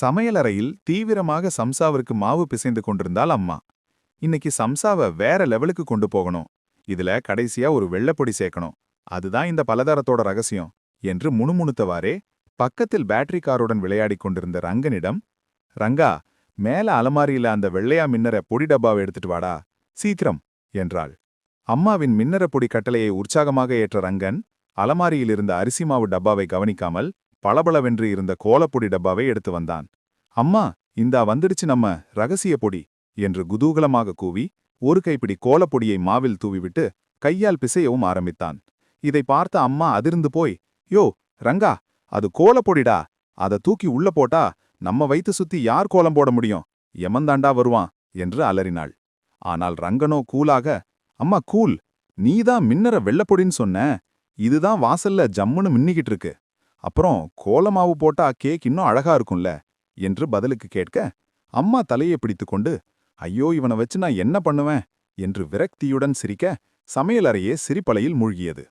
சமையலறையில் தீவிரமாக சம்சாவிற்கு மாவு பிசைந்து கொண்டிருந்தால் அம்மா. இன்னைக்கு சம்சாவை வேற லெவலுக்கு கொண்டு போகணும். இதுல கடைசியா ஒரு வெள்ளப்பொடி சேர்க்கணும். அதுதான் இந்த பலதாரத்தோட ரகசியம் என்று முணுமுணுத்தவாறே பக்கத்தில் பேட்டரி காருடன் விளையாடிக் கொண்டிருந்த ரங்கனிடம் ரங்கா மேல அலமாரியில அந்த வெள்ளையா மின்னற பொடி டப்பாவை எடுத்துட்டு வாடா சீக்கிரம் என்றாள். அம்மாவின் மின்னற பொடி கட்டளையை உற்சாகமாக ஏற்ற ரங்கன் அலமாரியில் இருந்த அரிசி மாவு டப்பாவை கவனிக்காமல் பளபளவென்று இருந்த கோலப்பொடி டப்பாவை எடுத்து வந்தான். அம்மா இந்தா வந்துடுச்சு நம்ம ரகசிய பொடி என்று குதூகலமாக கூவி ஒரு கைப்பிடி கோலப்பொடியை மாவில் தூவிவிட்டு கையால் பிசையவும் ஆரம்பித்தான். இதை பார்த்த அம்மா அதிர்ந்து போய் யோ ரங்கா அது கோலப்பொடிடா அதை தூக்கி உள்ள போட்டா நம்ம வைத்து சுத்தி யார் கோலம் போட முடியும்? எமந்தாண்டா வருவான் என்று அலறினாள். ஆனால் ரங்கனோ கூலாக அம்மா கூல் நீதான் மின்னற வெள்ளப்பொடின்னு சொன்ன இதுதான் வாசல்ல ஜம்முன்னு மின்னிக்கிட்டு இருக்கு. அப்புறம் கோலமாவு போட்டா கேக் இன்னும் அழகா இருக்கும்ல என்று பதிலுக்கு கேட்க அம்மா தலையை பிடித்துக்கொண்டு ஐயோ இவனை வச்சு நான் என்ன பண்ணுவேன்? என்று விரக்தியுடன் சிரிக்க சமையலறையே சிரிப்பலையில் மூழ்கியது.